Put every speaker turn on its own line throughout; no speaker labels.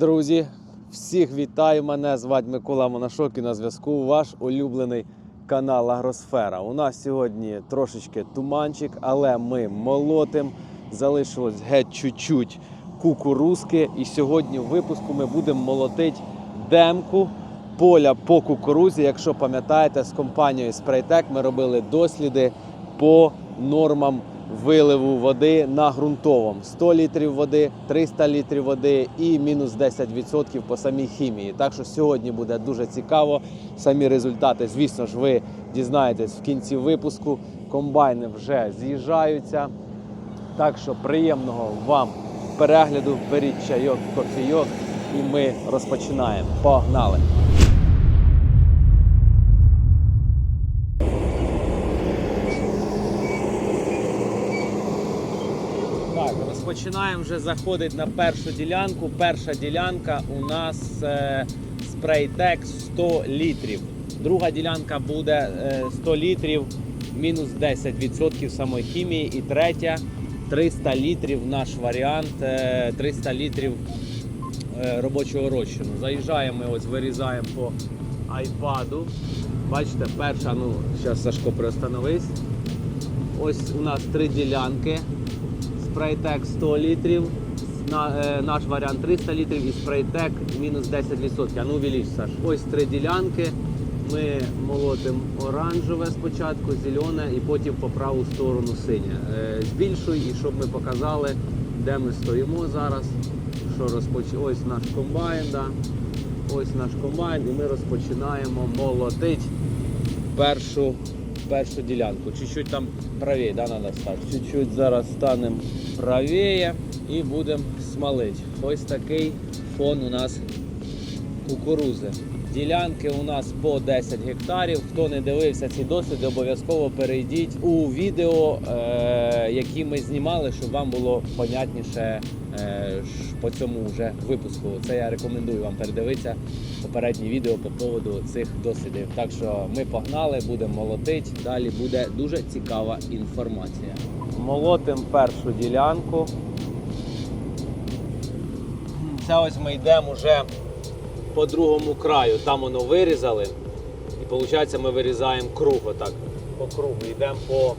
Друзі, всіх вітаю! Мене звати Микола Монашок і на зв'язку ваш улюблений канал Агросфера. У нас сьогодні трошечки туманчик, але ми молотим. Залишилось геть чуть-чуть кукурузки. І сьогодні в випуску ми будемо молотити демку поля по кукурузі. Якщо пам'ятаєте, з компанією Spraytec ми робили досліди по нормам виливу води на ґрунтовому. 100 літрів води, 300 літрів води і мінус 10% по самій хімії. Так що сьогодні буде дуже цікаво. Самі результати, звісно ж, ви дізнаєтесь в кінці випуску. Комбайни вже з'їжджаються. Так що приємного вам перегляду, беріть чайок, кофійок, і ми розпочинаємо. Погнали! Так, розпочинаємо вже заходити на першу ділянку. Перша ділянка у нас е, спрейтек 100 літрів. Друга ділянка буде е, 100 літрів, мінус 10% самої хімії. І третя 300 літрів наш варіант, е, 300 літрів е, робочого розчину. Заїжджаємо, ось вирізаємо по айпаду. Бачите, перша, ну, зараз Сашко приостановись. Ось у нас три ділянки. Спрейтек 100 літрів, е, наш варіант 300 літрів і спрейтек мінус 10%. Ну увелич, Саш. Ось три ділянки. Ми молотимо оранжеве спочатку, зелене і потім по праву сторону синє. Е, збільшуй і щоб ми показали, де ми стоїмо зараз. Що розпоч... Ось наш комбайн, да. ось наш комбайн, і ми розпочинаємо молотити першу, першу ділянку. Чуть-чуть там правее, да, надо стати. Чуть-чуть зараз станемо правее і будемо смолити. Ось такий фон у нас кукурузи. Ділянки у нас по 10 гектарів. Хто не дивився ці досліди, обов'язково перейдіть у відео, е- які ми знімали, щоб вам було понятніше е- по цьому вже випуску. Це я рекомендую вам передивитися попередні відео по поводу цих дослідів. Так що ми погнали, будемо молотити. Далі буде дуже цікава інформація. Молотимо першу ділянку. Це ось ми йдемо вже по другому краю. Там воно вирізали. І виходить, ми вирізаємо круг отак. По кругу. Йдемо по,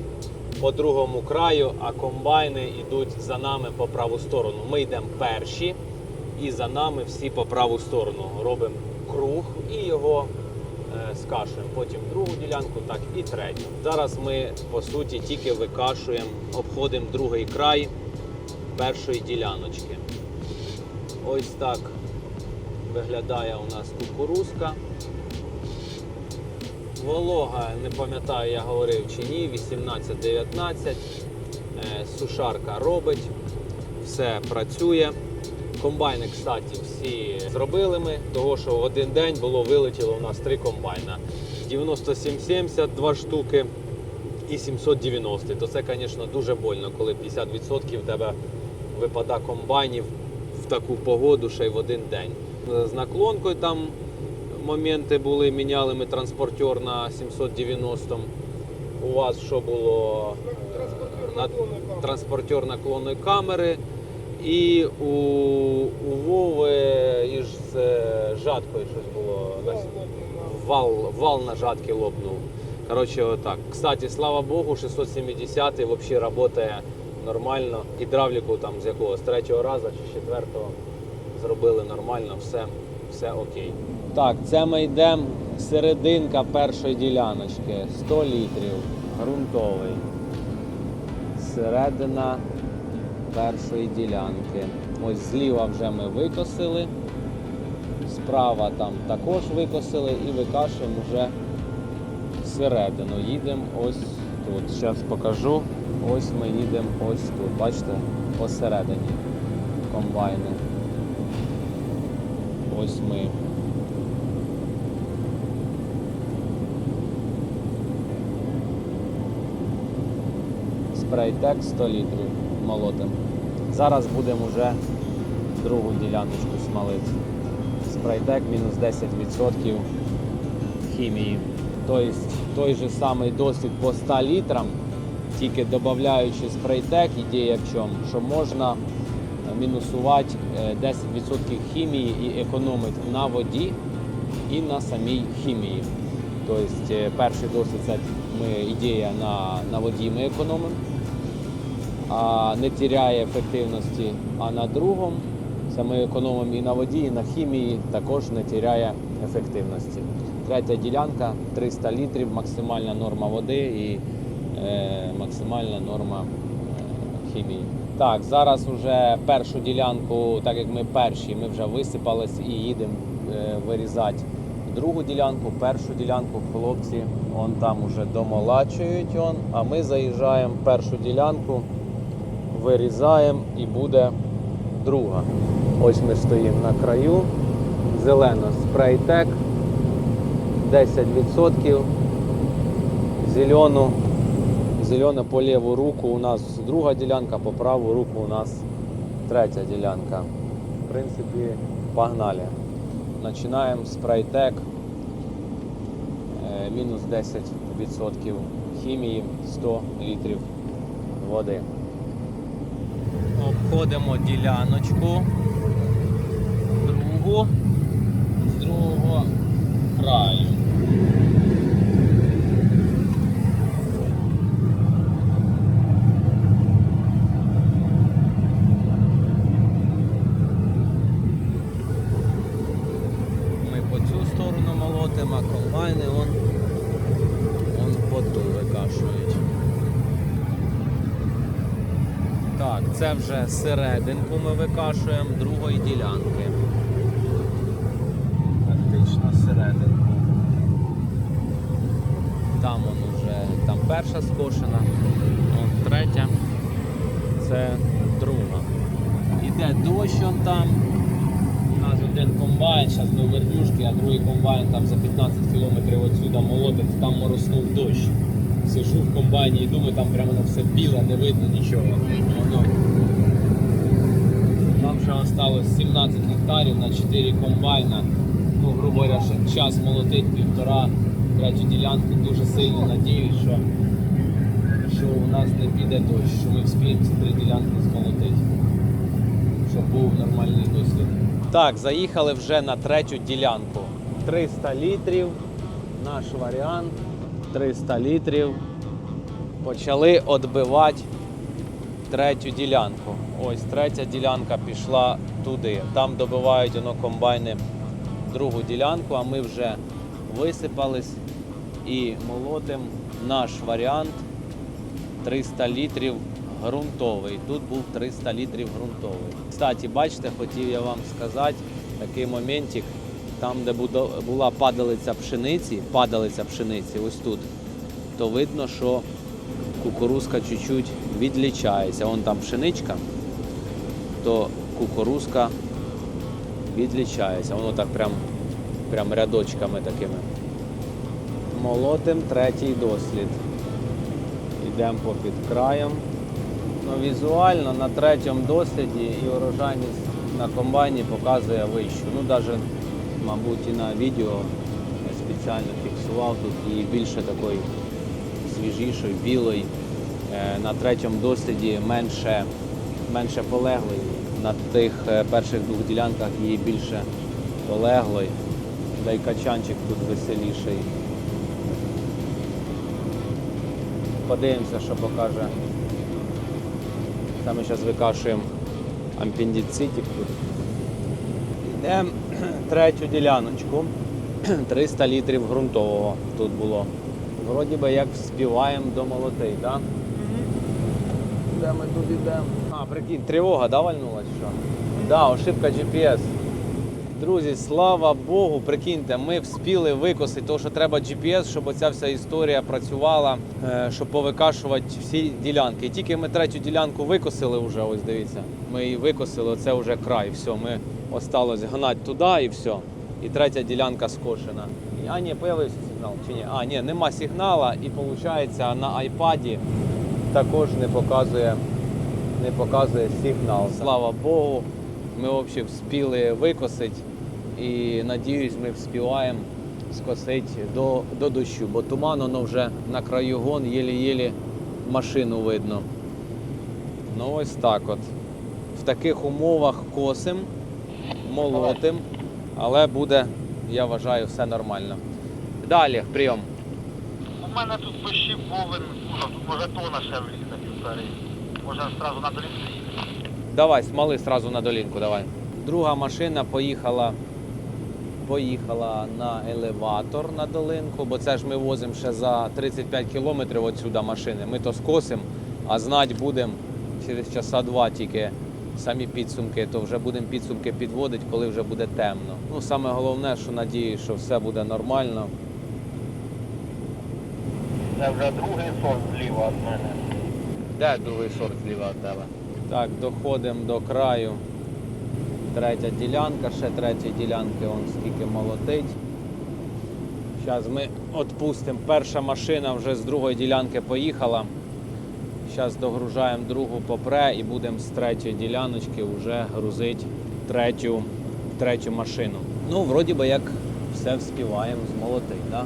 по другому краю, а комбайни йдуть за нами по праву сторону. Ми йдемо перші, і за нами всі по праву сторону. Робимо круг і його е, скашуємо. Потім другу ділянку, так і третю. Зараз ми по суті тільки викашуємо, обходимо другий край першої діляночки. Ось так виглядає у нас кукурузка. Волога, не пам'ятаю, я говорив чи ні, 18-19. Е, Сушарка робить, все працює. Комбайни, кстати, всі зробили ми, того що в один день було вилетіло у нас три комбайна. 9770, два штуки і 790. То це, звісно, дуже больно, коли 50% в тебе випада комбайнів в таку погоду ще й в один день. З наклонкою там моменти були, міняли ми транспортер на 790. У вас що було? Транспортер наклонної камери. І у, у Вови із е, жаткою щось було. Вал, вал на жатки лопнув. Коротше, отак. Кстати, слава Богу, 670 взагалі працює нормально. Гідравліку там з якого? З третього разу чи з четвертого зробили нормально, все, все окей. Так, це ми йдемо серединка першої діляночки. 100 літрів, ґрунтовий. Середина першої ділянки. Ось зліва вже ми викосили. Справа там також викосили і викашуємо вже всередину. Їдемо ось тут. Зараз покажу. Ось ми їдемо ось тут. Бачите, посередині комбайни. Ось ми. Спрейтек 100 літрів молотим. Зараз будемо вже другу діляночку смалити. Спрейтек мінус 10% хімії. Тобто той же самий досвід по 100 літрам, тільки додаючи спрейтек, ідея в чому, що можна мінусувати е, 10% хімії і економити на воді і на самій хімії. Тобто е, перший досвід це ми ідея на, на воді ми економимо, а не тіряє ефективності. А на другому це ми економимо і на воді, і на хімії також не тіряє ефективності. Третя ділянка 300 літрів, максимальна норма води і е, максимальна норма е, хімії. Так, зараз вже першу ділянку, так як ми перші, ми вже висипались і їдемо е, вирізати другу ділянку, першу ділянку хлопці он там уже домолачують, он, а ми заїжджаємо першу ділянку, вирізаємо і буде друга. Ось ми стоїмо на краю. Зелено спрейтек 10%. Зелену, зелено по ліву руку у нас друга ділянка, по праву руку у нас третя ділянка. В принципі, погнали. Починаємо спрейтек. Е, Мінус 10% хімії, 100 літрів води. Обходимо діляночку другу з другого краю. Ми по цю сторону молотимо, а комбайни он, он по ту викашують. Так, це вже серединку ми викашуємо другої ділянки. Фактично серединку. Там он уже, там перша скошена, он третя, це друга. Іде дощ он там. У нас один комбайн, зараз до вердюшки, а другий комбайн там за 15 кілометрів відсюди молотить, там мороснув дощ. Сижу в комбайні і думаю, там прямо на все біле, не видно нічого. Воно. Ще осталось 17 гектарів на 4 комбайна. Ну, грубо говоря, ще час молотить півтора, третю ділянку. Дуже сильно надіюсь, що, що у нас не піде дощ, що ми вспіємо ці три ділянки змолотити щоб був нормальний досвід. Так, заїхали вже на третю ділянку. 300 літрів, наш варіант. 300 літрів. Почали відбивати третю ділянку. Ось третя ділянка пішла туди. Там добивають воно комбайни другу ділянку, а ми вже висипались і молотим наш варіант 300 літрів ґрунтовий. Тут був 300 літрів ґрунтовий. Кстати, бачите, хотів я вам сказати такий моментик, там, де була падалиця пшениці, падалиця пшениці, ось тут, то видно, що кукурузка чуть-чуть відлічається. Вон там пшеничка, то кукурузка відлічається. Воно так прям, прям рядочками такими. Молотим третій дослід. Йдемо попід краєм. Ну, візуально на третьому досліді і урожайність на комбайні показує вищу. Ну, навіть, мабуть, і на відео я спеціально фіксував тут і більше такої свіжішої, білої. Е, На третьому досліді менше, менше полеглої. На тих е, перших двох ділянках її більше полеглої. Да й качанчик тут веселіший. Подивимося, що покаже. Ми зараз викашуємо апендицитик тут. Йдемо третю діляночку. 300 літрів ґрунтового тут було. Вроді би як співаємо до молотей, так? Де ми тут йдемо? А, прикинь, тривога, да, вальнула чи що? Да, ошибка GPS. Друзі, слава Богу, прикиньте, ми вспіли викосити, тому що треба GPS, щоб оця вся історія працювала, е, щоб повикашувати всі ділянки. І тільки ми третю ділянку викосили вже, ось дивіться. Ми її викосили, це вже край. Все, ми осталось гнати туди і все. І третя ділянка скошена. А, ні, появився сигнал чи ні? А, ні, нема сигнала, і виходить на айпаді також не показує, не показує сигнал. Слава Богу, ми взагалі вспіли викосити і надіюсь, ми вспіваємо скосити до, до дощу, бо туман воно вже на краю гон, єлі-єлі машину видно. Ну ось так от. в таких умовах косим, молотим, але буде, я вважаю, все нормально. Далі, прийом.
У мене тут пищів повен, ну, тут може тона ще влізе півтори. Може одразу на долінку їхати.
Давай, смали сразу на долінку, давай. Друга машина поїхала, поїхала на елеватор на долинку, бо це ж ми возимо ще за 35 кілометрів отсюда машини. Ми то скосимо, а знать будемо через часа два тільки самі підсумки, то вже будемо підсумки підводити, коли вже буде темно. Ну, саме головне, що надію, що все буде нормально.
Це вже другий сорт зліва від мене.
Де другий сорт зліва від тебе? Так, доходимо до краю. Третя ділянка, ще третьої ділянки, он скільки молотить. Зараз ми відпустимо. Перша машина вже з другої ділянки поїхала. Зараз догружаємо другу попре і будемо з третьої діляночки вже грузити третю, третю машину. Ну, вроді би як все вспіваємо змолотить, да?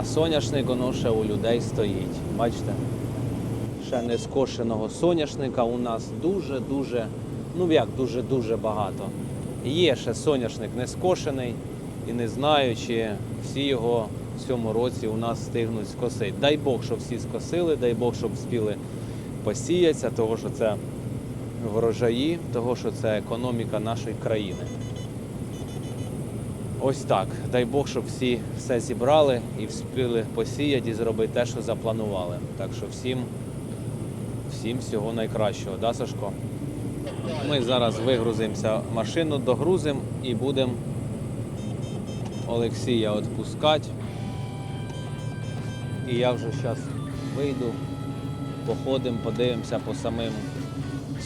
А соняшник воно ще у людей стоїть. Бачите? ще не скошеного соняшника у нас дуже-дуже, ну як дуже-дуже багато. Є ще соняшник не скошений і не знаю, чи всі його в цьому році у нас встигнуть скосити. Дай Бог, щоб всі скосили, дай Бог, щоб встигли посіятися, того що це врожаї, того що це економіка нашої країни. Ось так. Дай Бог, щоб всі все зібрали і встигли посіяти і зробити те, що запланували. Так що всім Всім всього найкращого, да, Сашко? Ми зараз вигрузимося машину, догрузимо і будемо Олексія відпускати. І я вже зараз вийду, походимо, подивимося по самим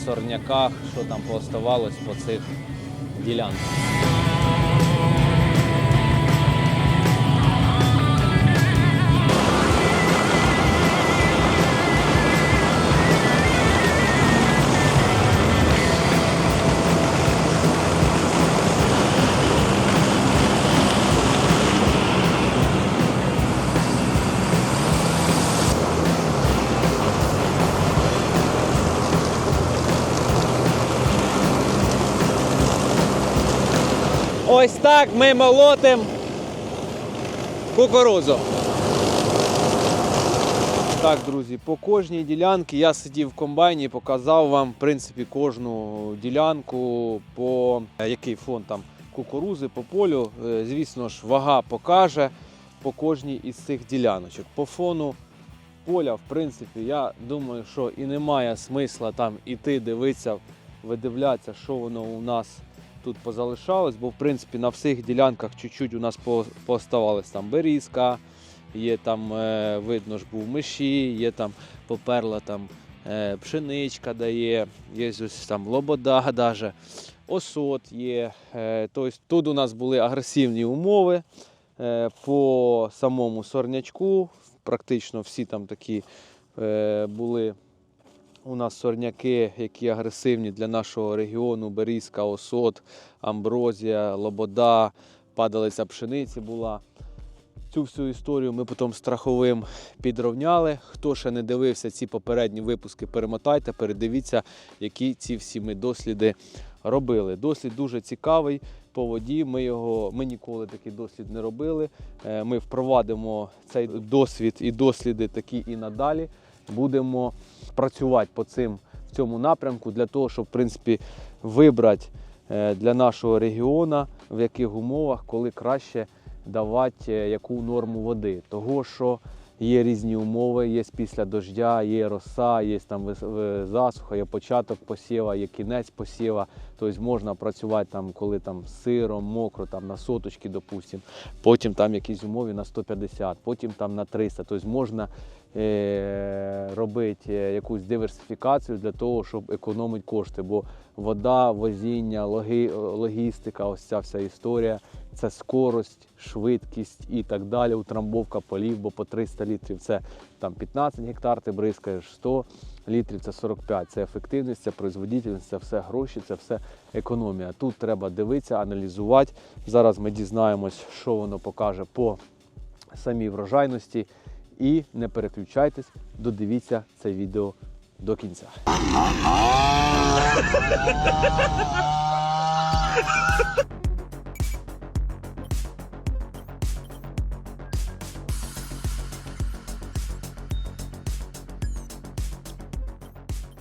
сорняках, що там пооставалось по цих ділянках. Ось так ми молотимо кукурузу. Так, друзі, по кожній ділянці я сидів в комбайні і показав вам, в принципі, кожну ділянку, по е, який фон там кукурузи по полю. Е, Звісно ж, вага покаже по кожній із цих діляночок. По фону поля, в принципі, я думаю, що і немає смисла там іти дивитися, видивлятися, що воно у нас тут позалишалось, бо в принципі на всіх ділянках чуть-чуть у нас по- пооставалось там берізка, є там, е, видно ж був миші, є там поперла там е, пшеничка дає, є ось там лобода даже, осот є. Тобто тут у нас були агресивні умови по самому сорнячку. Практично всі там такі були у нас сорняки, які агресивні для нашого регіону: Берізка, Осот, Амброзія, Лобода, падалиця пшениці була. Цю всю історію ми потім страховим підровняли. Хто ще не дивився ці попередні випуски, перемотайте, передивіться, які ці всі ми досліди робили. Дослід дуже цікавий по воді. Ми його ми ніколи такий дослід не робили. Е, Ми впровадимо цей досвід і досліди такі і надалі. Будемо працювати по цим в цьому напрямку для того, щоб в принципі вибрати е, для нашого регіону, в яких умовах, коли краще давати е, яку норму води. Того, що є різні умови, є після дождя, є роса, є там засуха, є початок посіва, є кінець посіва. Тобто можна працювати там, коли там сиро, мокро, там на соточки, допустимо. Потім там якісь умови на 150, потім там на 300. Тобто можна робити е, якусь диверсифікацію для того, щоб економити кошти. Бо вода, возіння, логи, логістика, ось ця вся історія це скорость, швидкість і так далі. Утрамбовка полів, бо по 300 літрів це там 15 гектар, ти бризкаєш 100 літрів, це 45. Це ефективність, це производительність, це все гроші, це все економія. Тут треба дивитися, аналізувати. Зараз ми дізнаємось, що воно покаже по самій врожайності. І не переключайтесь, додивіться це відео до кінця.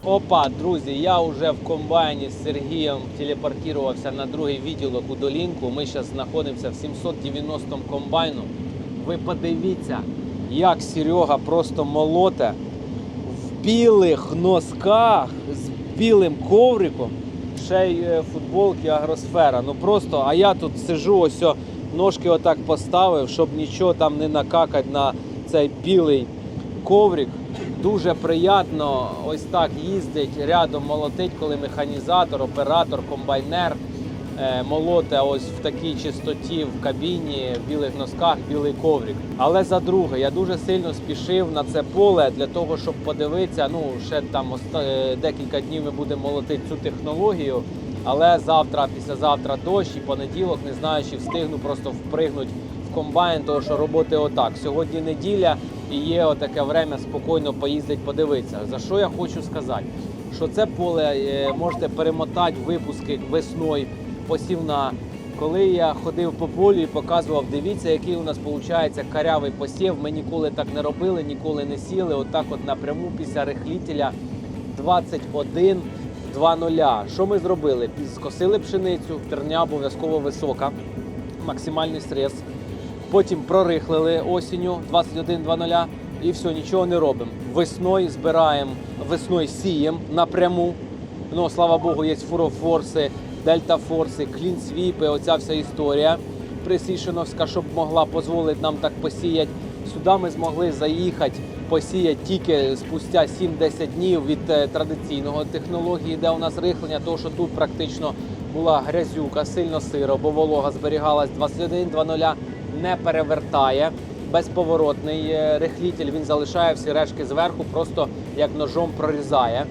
Опа, друзі, я вже в комбайні з Сергієм телепортувався на другий відділок у долінку. Ми зараз знаходимося в 790 комбайну. Ви подивіться, як Серега просто молоте в білих носках з білим ковриком. Ще й е, футболки агросфера. Ну просто, а я тут сижу, ось о, ножки отак поставив, щоб нічого там не накакати на цей білий коврик. Дуже приємно ось так їздить, рядом молотить, коли механізатор, оператор, комбайнер молоте ось в такій чистоті в кабіні, в білих носках, білий коврик. Але за друге, я дуже сильно спішив на це поле для того, щоб подивитися. Ну, ще там оста- е, декілька днів ми будемо молотити цю технологію. Але завтра, післязавтра дощ і понеділок, не знаю, чи встигну просто впригнути в комбайн, тому що роботи отак. Сьогодні неділя і є отаке время спокійно поїздити, подивитися. За що я хочу сказати? Що це поле е, можете перемотати випуски весною, посівна. Коли я ходив по полю і показував, дивіться, який у нас виходить карявий посів. Ми ніколи так не робили, ніколи не сіли. Отак, от напряму після рихлітеля 21 2.0. Що ми зробили? Скосили пшеницю, терня обов'язково висока, максимальний стрес. Потім прорихлили осінню 21.00 і все, нічого не робимо. Весною збираємо, весною сіємо напряму. Ну, слава Богу, є фурофорси, дельтафорси, клінсвіпи, оця вся історія присішеновська, щоб могла дозволити нам так посіяти. Сюди ми змогли заїхати, посіяти тільки спустя 7-10 днів від е, традиційного технології, де у нас рихлення, тому що тут практично була грязюка, сильно сиро, бо волога зберігалась 21-2.0, не перевертає. Безповоротний е, рихлітель, він залишає всі решки зверху, просто як ножом прорізає.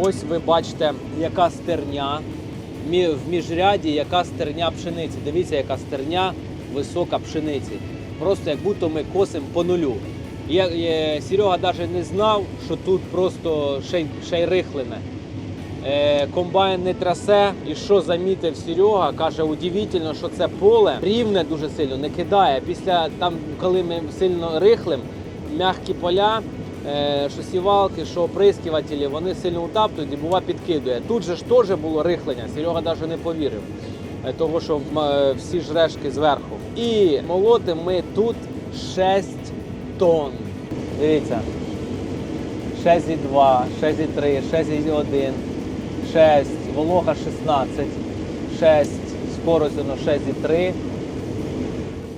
Ось ви бачите, яка стерня в міжряді, яка стерня пшениці. Дивіться, яка стерня висока пшениці. Просто як будто ми косимо по нулю. Я, е, Серега навіть не знав, що тут просто ще й, рихлене. Е, комбайн не трясе. І що замітив Серега, каже, удивительно, що це поле рівне дуже сильно не кидає. Після там, коли ми сильно рихлим, м'які поля, що сівалки, що оприскувателі, вони сильно утаптують і бува підкидує. Тут же ж теж було рихлення, Серега навіть не повірив. е, Того, що е, всі ж решки зверху. І молотим ми тут 6 тонн. Дивіться. 6,2, 6,3, 6,1, 6, волога 16, 6, скорость 6,3.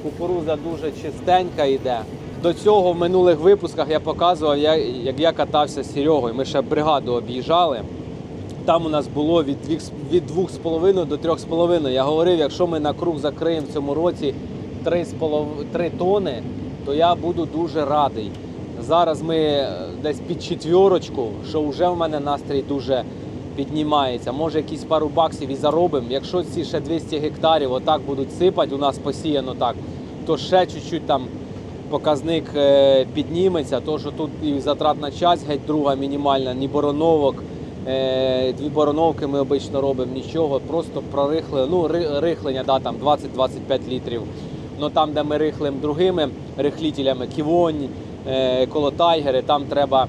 Кукуруза дуже чистенька йде. До цього в минулих випусках я показував, як я катався з Серегою. Ми ще бригаду об'їжджали. Там у нас було від 2,5 від 2,5 до 3,5. Я говорив, якщо ми на круг закриємо в цьому році 3,5 3 тони, то я буду дуже радий. Зараз ми е, десь під четвірочку, що вже в мене настрій дуже піднімається. Може якісь пару баксів і заробимо. Якщо ці ще 200 гектарів отак будуть сипати, у нас посіяно так, то ще чуть-чуть там показник е, підніметься, то що тут і затратна часть геть друга мінімальна, ні бороновок. Е, Дві бороновки ми обично робимо нічого, просто прорихли, ну рихлення, да, там 20-25 літрів. Ну там, де ми рихлимо другими рихлітелями, ківонь, е, коло тайгери, там треба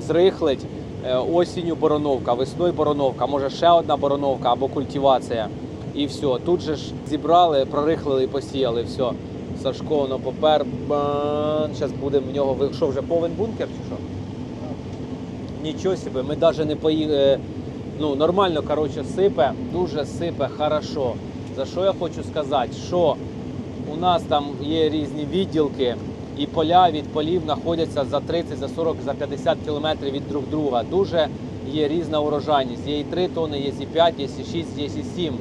взрихлить. Осінню бороновка, весною бороновка, може ще одна бороновка або культивація. І все. Тут же ж зібрали, прорихлили і посіяли. Все. Сашко, воно попер. Зараз будемо в нього. Що вже повен бункер чи що? Нічого собі, ми навіть не поїхали. Ну, нормально, коротше, сипе, дуже сипе, хорошо. За що я хочу сказати? Що у нас там є різні відділки, і поля від полів знаходяться за 30, за 40, за 50 кілометрів від друг друга. Дуже є різна урожайність. Є і 3 тони, є і 5, є і 6, є і 7.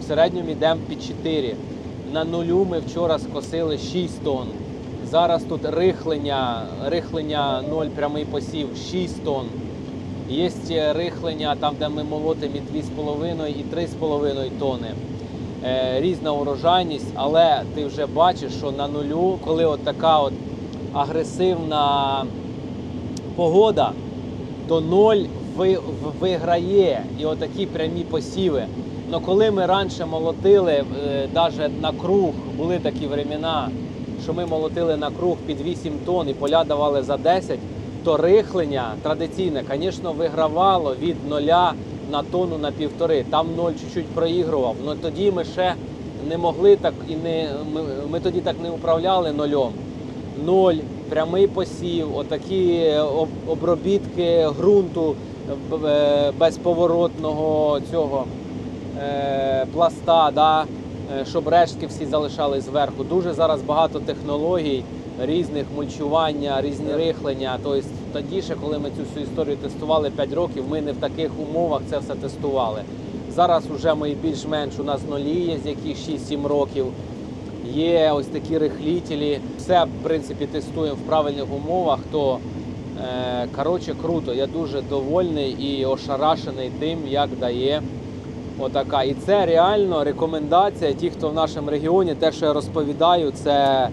В середньому йдемо під 4. На нулю ми вчора скосили 6 тонн. Зараз тут рихлення, рихлення 0, прямий посів 6 тонн. Є рихлення там, де ми молотимо і 2,5 і 3,5 тони. Е, різна урожайність, але ти вже бачиш, що на нулю, коли от така от агресивна погода, то ноль виграє. І отакі прямі посіви. Ну коли ми раніше молотили навіть на круг, були такі времена, що ми молотили на круг під 8 тонн і поля давали за 10, то рихлення традиційне, звісно, вигравало від нуля на тонну на півтори. Там ноль чуть-чуть проігрував. але тоді ми ще не могли так і не ми, ми тоді так не управляли нульом. Ноль, прямий посів, отакі обробітки ґрунту е, безповоротного цього е, пласта, да, е, щоб рештки всі залишали зверху. Дуже зараз багато технологій різних мульчування, різні рихлення. Тобто тоді, ще, коли ми цю всю історію тестували 5 років, ми не в таких умовах це все тестували. Зараз вже ми більш-менш у нас нулі є, з яких 6-7 років. Є ось такі рихлітелі. Все, в принципі, тестуємо в правильних умовах, то е, коротше круто. Я дуже довольний і ошарашений тим, як дає отака. І це реально рекомендація. Ті, хто в нашому регіоні, те, що я розповідаю, це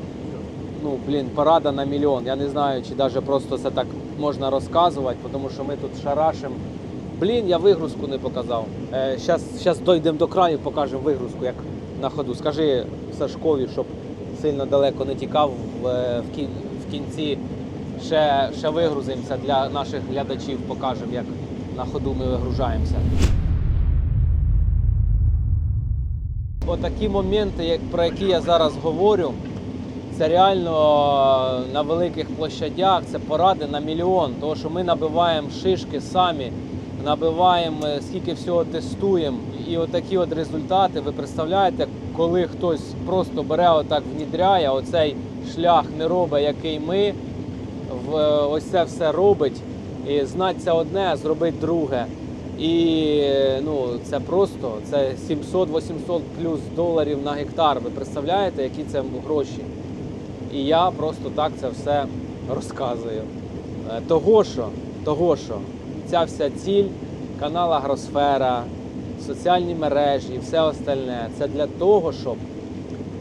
ну, блін, порада на мільйон. Я не знаю, чи навіть просто це так можна розказувати, тому що ми тут шарашимо. Блін, я вигрузку не показав. Зараз е, дійдемо до краю, покажемо вигрузку, як на ходу. Скажи Сашкові, щоб сильно далеко не тікав в, е, в, кін, в кінці. Ще, ще вигрузимося для наших глядачів, покажемо, як на ходу ми вигружаємося. Отакі моменти, як, про які я зараз говорю, це реально на великих площадях, це поради на мільйон. Тому що ми набиваємо шишки самі, набиваємо, е, скільки всього тестуємо. І отакі от результати, ви представляєте, коли хтось просто бере отак, внідряє, оцей шлях не робить, який ми, е, ось це все робить. І знати це одне, а зробити друге. І ну, це просто це 700-800 плюс доларів на гектар. Ви представляєте, які це гроші? І я просто так це все розказую. Е, Того що, того що ця вся ціль, канал Агросфера, соціальні мережі і все остальне, це для того, щоб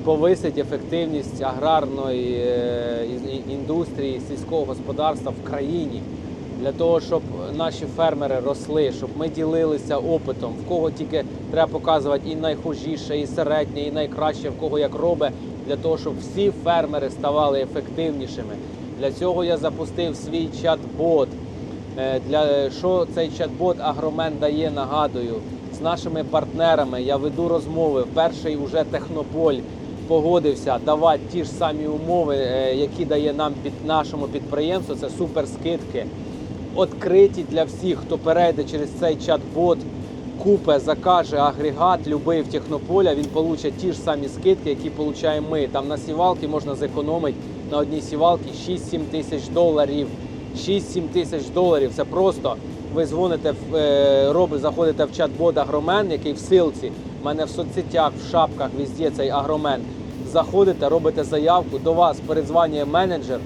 повисити ефективність аграрної е, індустрії, сільського господарства в країні. Для того, щоб наші фермери росли, щоб ми ділилися опитом, в кого тільки треба показувати і найхужіше, і середнє, і найкраще, в кого як робить, для того, щоб всі фермери ставали ефективнішими. Для цього я запустив свій чат-бот. Е, Для що цей чат-бот Агромен дає, нагадую, з нашими партнерами я веду розмови. Перший уже технополь погодився давати ті ж самі умови, е, які дає нам під нашому підприємству. Це супер скидки. Відкриті для всіх, хто перейде через цей чат-бот, купе, закаже агрегат, любий в технополя, він получить ті ж самі скидки, які получаємо ми. Там на сівалки можна зекономити на одній сівалці 6-7 тисяч доларів. 6-7 тисяч доларів. Це просто ви дзвоните, е, роби, заходите в чат-бот Агромен, який в силці. У мене в соцсетях, в шапках, везде цей агромен. Заходите, робите заявку, до вас передзванює менеджер.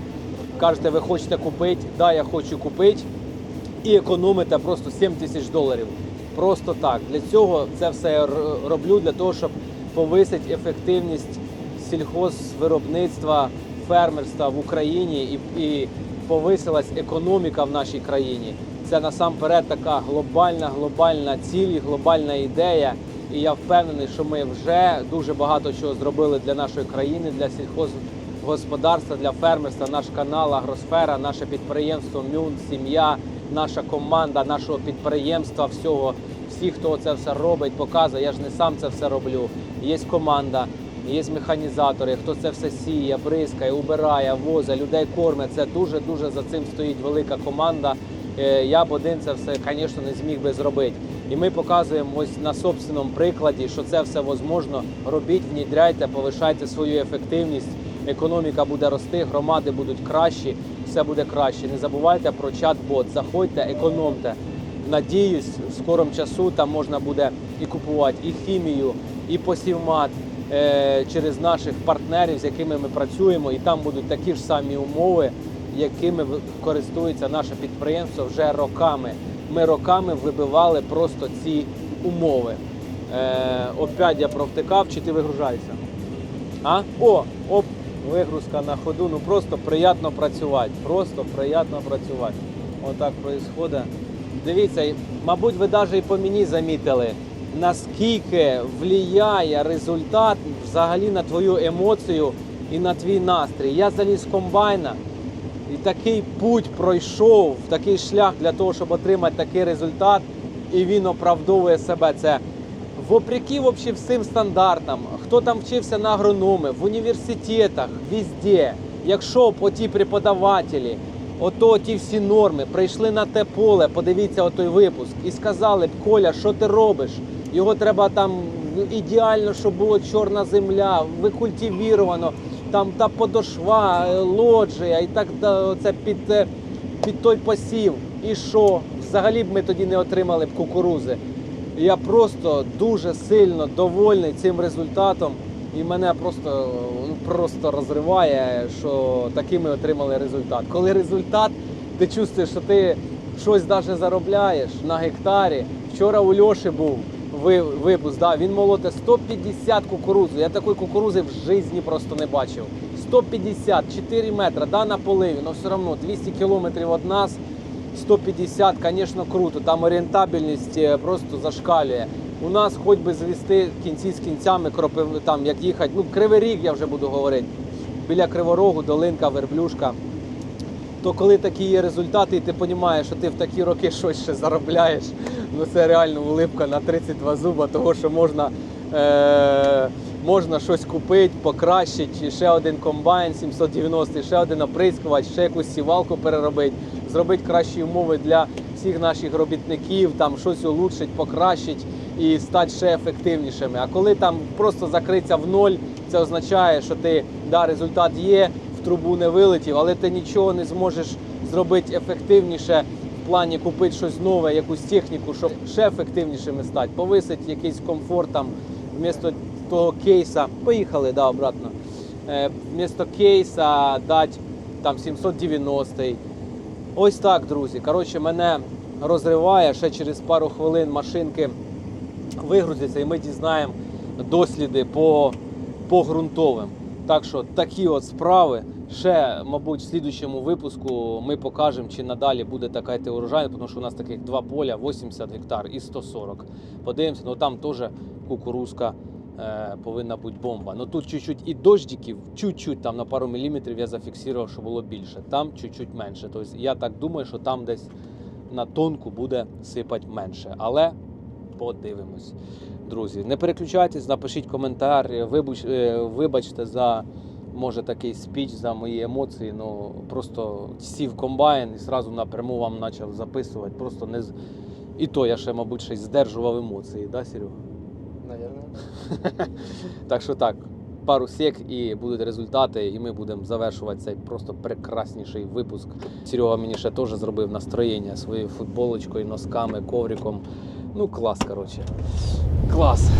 Кажете, ви хочете купити, да, я хочу купити і економите просто 7 тисяч доларів. Просто так. Для цього це все я роблю для того, щоб повисити ефективність сільхозвиробництва, фермерства в Україні і, і повисилась економіка в нашій країні. Це насамперед така глобальна, глобальна ціль, глобальна ідея. І я впевнений, що ми вже дуже багато чого зробили для нашої країни, для сільхозгосподарства, для фермерства, наш канал Агросфера, наше підприємство Мюн, сім'я, наша команда нашого підприємства, всього, всі, хто це все робить, показує. Я ж не сам це все роблю. Є команда, є механізатори, хто це все сіє, бризкає, убирає, возить, людей кормить. Це дуже дуже за цим стоїть велика команда. Е, Я б один це все, звісно, не зміг би зробити. І ми показуємо ось на собственному прикладі, що це все можливо. Робіть, внідряйте, повишайте свою ефективність. Економіка буде рости, громади будуть кращі, все буде краще. Не забувайте про чат-бот. Заходьте, економте. Надіюсь, в скорому часу там можна буде і купувати і хімію, і посівмат е, через наших партнерів, з якими ми працюємо, і там будуть такі ж самі умови, якими користується наше підприємство вже роками. Ми роками вибивали просто ці умови. Е, опять я провтикав, чи ти вигружаєшся? А? О, оп, вигрузка на ходу. Ну просто приємно працювати. Просто приємно працювати. отак происходить. Дивіться, мабуть, ви навіть і по мені замітили, наскільки впливає результат взагалі на твою емоцію і на твій настрій. Я заліз з комбайна і такий путь пройшов, такий шлях для того, щоб отримати такий результат, і він оправдовує себе. Це вопреки вообще всім стандартам, хто там вчився на агрономи, в університетах, везде. Якщо б оті преподавателі, ото ті всі норми прийшли на те поле, подивіться отой випуск, і сказали б, Коля, що ти робиш? Його треба там ідеально, щоб було чорна земля, викультивіровано, там та подошва, е, лоджія і так це під, е, під той посів. І що? Взагалі б ми тоді не отримали б кукурузи. Я просто дуже сильно довольний цим результатом. І мене просто, ну, просто розриває, що такий ми отримали результат. Коли результат, ти чувствуєш, що ти щось навіть заробляєш на гектарі. Вчора у Льоші був ви- випуск, да, він молоте 150 кукурудзи. Я такої кукурузи в житті просто не бачив. 150, 4 метри, да, на поливі, але все одно 200 кілометрів від нас. 150, звісно, круто. Там орієнтабельність е, просто зашкалює. У нас хоч би звести кінці з кінцями, там як їхати. Ну, кривий ріг, я вже буду говорити. Біля Криворогу, долинка, верблюшка. То коли такі є результати, і ти розумієш, що ти в такі роки щось ще заробляєш, ну це реально улипка на 32 зуба, того що можна, е- можна щось купити, покращити, ще один комбайн 790, ще один оприскувач, ще якусь сівалку переробити, зробити кращі умови для всіх наших робітників, там щось улучшить, покращить і стати ще ефективнішими. А коли там просто закриться в ноль, це означає, що ти да, результат є, в трубу не вилетів, але ти нічого не зможеш зробити ефективніше в плані купити щось нове, якусь техніку, щоб ще ефективнішими стати, повисити якийсь комфорт там вмісто того кейса. Поїхали, да, обратно. Е, вмісто кейса дати там 790 Ось так, друзі. Коротше, мене розриває. Ще через пару хвилин машинки вигрузяться, і ми дізнаємо досліди по, по ґрунтовим. Так що такі от справи. Ще, мабуть, в слідучому випуску ми покажемо, чи надалі буде така йти урожай, тому що у нас таких два поля 80 гектар і 140. Подивимося, ну там теж кукурузка е, повинна бути бомба. Ну тут чуть-чуть і дождиків, чуть-чуть там на пару міліметрів я зафіксував, що було більше. Там чуть-чуть менше. Тобто я так думаю, що там десь на тонку буде сипати менше. Але подивимось. Друзі, не переключайтесь, напишіть коментар, вибач, е, вибачте за може такий спіч, за мої емоції. Ну просто сів комбайн і одразу напряму вам почав записувати. Просто не і то я ще, мабуть, ще здержував емоції, да, Серега? Так що так, пару сек і будуть результати, і ми будемо завершувати цей просто прекрасніший випуск. Серега мені ще теж зробив настроєння своєю футболочкою, носками, ковриком. Ну, клас, коротше. Клас.